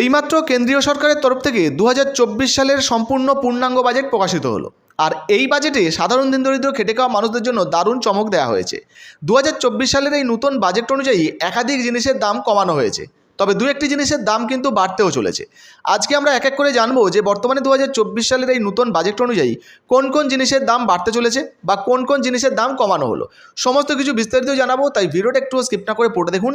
এইমাত্র কেন্দ্রীয় সরকারের তরফ থেকে দু হাজার চব্বিশ সালের সম্পূর্ণ পূর্ণাঙ্গ বাজেট প্রকাশিত হলো। আর এই বাজেটে সাধারণ দিন দরিদ্র খেটে খাওয়া মানুষদের জন্য দারুণ চমক দেওয়া হয়েছে। দু হাজার চব্বিশ সালের এই নতুন বাজেট অনুযায়ী একাধিক জিনিসের দাম কমানো হয়েছে। তবে দু একটি জিনিসের দাম কিন্তু বাড়তেও চলেছে। আজকে আমরা এক এক করে জানব যে বর্তমানে দু হাজার চব্বিশ সালের এই নতুন বাজেট অনুযায়ী কোন কোন জিনিসের দাম বাড়তে চলেছে বা কোন কোন জিনিসের দাম কমানো হলো। সমস্ত কিছু বিস্তারিত জানাব, তাই ভিডিওটা একটু স্কিপ না করে পড়ে দেখুন।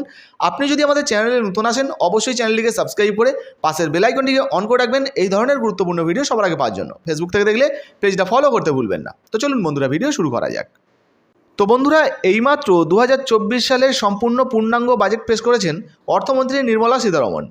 আপনি যদি আমাদের চ্যানেলে নতুন আসেন, অবশ্যই চ্যানেলটিকে সাবস্ক্রাইব করে পাশের বেলাইকনটিকে অন করে রাখবেন। এই ধরনের গুরুত্বপূর্ণ ভিডিও সবার আগে পাওয়ার জন্য। ফেসবুক থেকে দেখলে পেজটা ফলো করতে ভুলবেন না। তো চলুন বন্ধুরা ভিডিও শুরু করা যাক। তো বন্ধুরা, এইমাত্র দু হাজার চব্বিশ সালের সম্পূর্ণ পূর্ণাঙ্গ বাজেট পেশ করেছেন অর্থমন্ত্রী নির্মলা সীতারমন।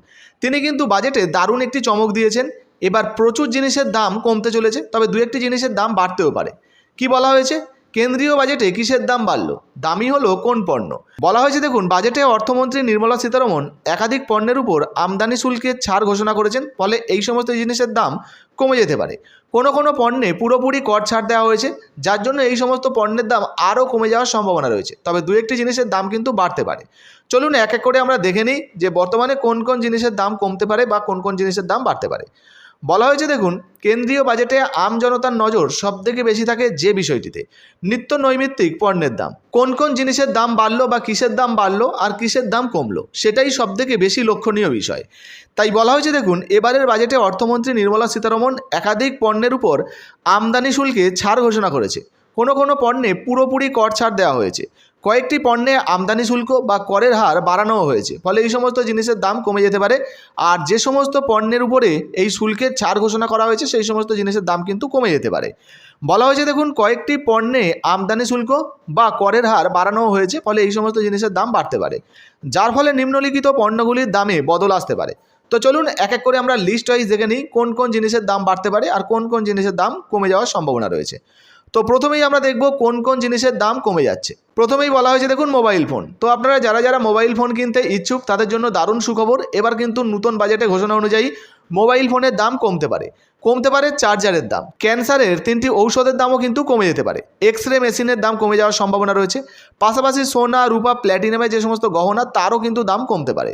তিনি কিন্তু বাজেটে দারুণ একটি চমক দিয়েছেন। এবার প্রচুর জিনিসের দাম কমতে চলেছে, তবে দু একটি জিনিসের দাম বাড়তেও পারে। কি বলা হয়েছে? কেন্দ্রীয় বাজেটে কিসের দাম বাড়লো? দামি হলো কোন পণ্য? বলা হয়েছে, দেখুন, বাজেটে অর্থমন্ত্রী নির্মলা সীতারমন একাধিক পণ্যের উপর আমদানি শুল্কের ছাড় ঘোষণা করেছেন, ফলে এই সমস্ত জিনিসের দাম কমে যেতে পারে। কোনো কোনো পণ্যে পুরোপুরি কর ছাড় দেওয়া হয়েছে, যার জন্য এই সমস্ত পণ্যের দাম আরও কমে যাওয়ার সম্ভাবনা রয়েছে। তবে দু একটি জিনিসের দাম কিন্তু বাড়তে পারে। চলুন এক এক করে আমরা দেখে নিই যে বর্তমানে কোন কোন জিনিসের দাম কমতে পারে বা কোন কোন জিনিসের দাম বাড়তে পারে। বলা হয়েছে, দেখুন, কেন্দ্রীয় বাজেটে আম জনতার নজর সবথেকে বেশি থাকে যে বিষয়টিতে। নিত্য নৈমিত্তিক পণ্যের দাম। কোন কোন জিনিসের দাম বাড়লো বা কিসের দাম বাড়লো আর কিসের দাম কমলো, সেটাই সবথেকে বেশি লক্ষণীয় বিষয়। তাই বলা হয়েছে, দেখুন, এবারের বাজেটে অর্থমন্ত্রী নির্মলা সীতারমন একাধিক পণ্যের উপর আমদানি শুল্কে ছাড় ঘোষণা করেছে। কোনো কোনো পণ্যে পুরোপুরি কর ছাড় দেওয়া হয়েছে। কয়েকটি পণ্যে আমদানি শুল্ক বা করের হার বাড়ানোও হয়েছে, ফলে এই সমস্ত জিনিসের দাম কমে যেতে পারে। আর যে সমস্ত পণ্যের উপরে এই শুল্কের ছাড় ঘোষণা করা হয়েছে, সেই সমস্ত জিনিসের দাম কিন্তু কমে যেতে পারে। বলা হয়েছে, দেখুন, কয়েকটি পণ্যে আমদানি শুল্ক বা করের হার বাড়ানোও হয়েছে, ফলে এই সমস্ত জিনিসের দাম বাড়তে পারে। যার ফলে নিম্নলিখিত পণ্যগুলির দামে বদল আসতে পারে। তো চলুন, এক এক করে আমরা লিস্ট ওয়াইজ দেখে নিই কোন কোন জিনিসের দাম বাড়তে পারে আর কোন কোন জিনিসের দাম কমে যাওয়ার সম্ভাবনা রয়েছে। তো প্রথমেই আমরা দেখব কোন কোন জিনিসের দাম কমে যাচ্ছে। প্রথমেই বলা হয়েছে দেখুন মোবাইল ফোন তো আপনারা যারা যারা মোবাইল ফোন কিনতে ইচ্ছুক, তাদের জন্য দারুণ সুখবর। এবার কিন্তু নতুন বাজেটে ঘোষণা অনুযায়ী মোবাইল ফোনের দাম কমতে পারে। কমতে পারে চার্জারের দাম। ক্যান্সারের তিনটি ঔষধের দামও কিন্তু কমে যেতে পারে। এক্স রে মেশিনের দাম কমে যাওয়ার সম্ভাবনা রয়েছে। পাশাপাশি সোনা, রূপা প্ল্যাটিনামের যে সমস্ত গহনা, তারও কিন্তু দাম কমতে পারে।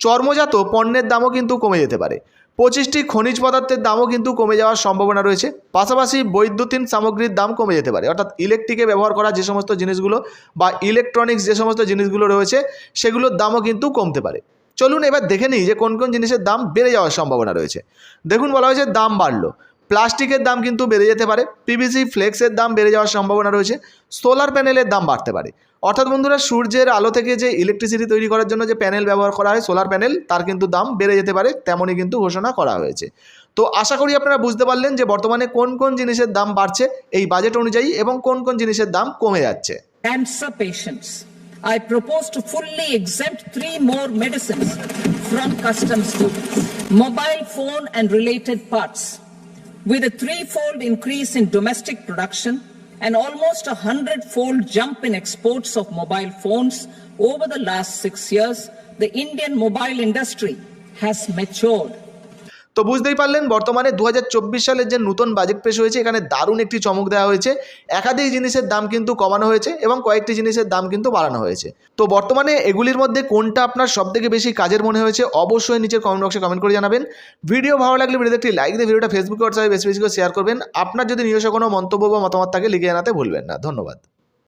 চর্মজাত পণ্যের দামও কিন্তু কমে যেতে পারে। পঁচিশটি খনিজ পদার্থের দামও কিন্তু কমে যাওয়ার সম্ভাবনা রয়েছে। পাশাপাশি বৈদ্যুতিন সামগ্রীর দাম কমে যেতে পারে। অর্থাৎ ইলেকট্রিকে ব্যবহার করা যে সমস্ত জিনিসগুলো বা ইলেকট্রনিক্স যে সমস্ত জিনিসগুলো রয়েছে, সেগুলোর দামও কিন্তু কমতে পারে। চলুন এবার দেখে নিই যে কোন কোন জিনিসের দাম বেড়ে যাওয়ার সম্ভাবনা রয়েছে। দেখুন বলা হয়েছে দাম বাড়লো। প্লাস্টিকের দাম কিন্তু বেড়ে যেতে পারে পিভিসি ফ্লেক্সের দাম বেড়ে যাওয়ার সম্ভাবনা রয়েছে, সোলার প্যানেলের দাম বাড়তে পারে অর্থাৎ বন্ধুরা, সূর্যের আলো থেকে যে ইলেকট্রিসিটি তৈরি করার জন্য যে প্যানেল ব্যবহার করা হয়, সোলার প্যানেল, তার কিন্তু দাম বেড়ে যেতে পারে, তেমনই কিন্তু ঘোষণা করা হয়েছে তো আশা করি আপনারা বুঝতে পারলেন যে বর্তমানে কোন কোন জিনিসের দাম বাড়ছে এই বাজেট অনুযায়ী এবং কোন কোন জিনিসের দাম কমে যাচ্ছে patients. I propose to fully exempt three more medicines from customs duties. Mobile phone and related parts. With a threefold increase in domestic production and almost a hundred-fold jump in exports of mobile phones over the last six years, the Indian mobile industry has matured. তো বুঝতেই পারলেন, বর্তমানে দু হাজার চব্বিশ সালের যে নতুন বাজেট পেশ হয়েছে, এখানে দারুণ একটি চমক দেওয়া হয়েছে। একাধিক জিনিসের দাম কিন্তু কমানো হয়েছে এবং কয়েকটি জিনিসের দাম কিন্তু বাড়ানো হয়েছে। তো বর্তমানে এগুলির মধ্যে কোনটা আপনার সবথেকে বেশি কাজের মনে হয়েছে, অবশ্যই নিচের কমেন্ট বক্সে কমেন্ট করে জানাবেন। ভিডিও ভালো লাগলে ভিডিওতে একটি লাইক দিয়ে ভিডিওটা ফেসবুক হোয়াটসঅ্যাপে বেশি বেশি করে শেয়ার করবেন। আপনার যদি নিজস্ব কোনো মন্তব্য বা মতামত থাকে, লিখে জানাতে ভুলবেন না। ধন্যবাদ।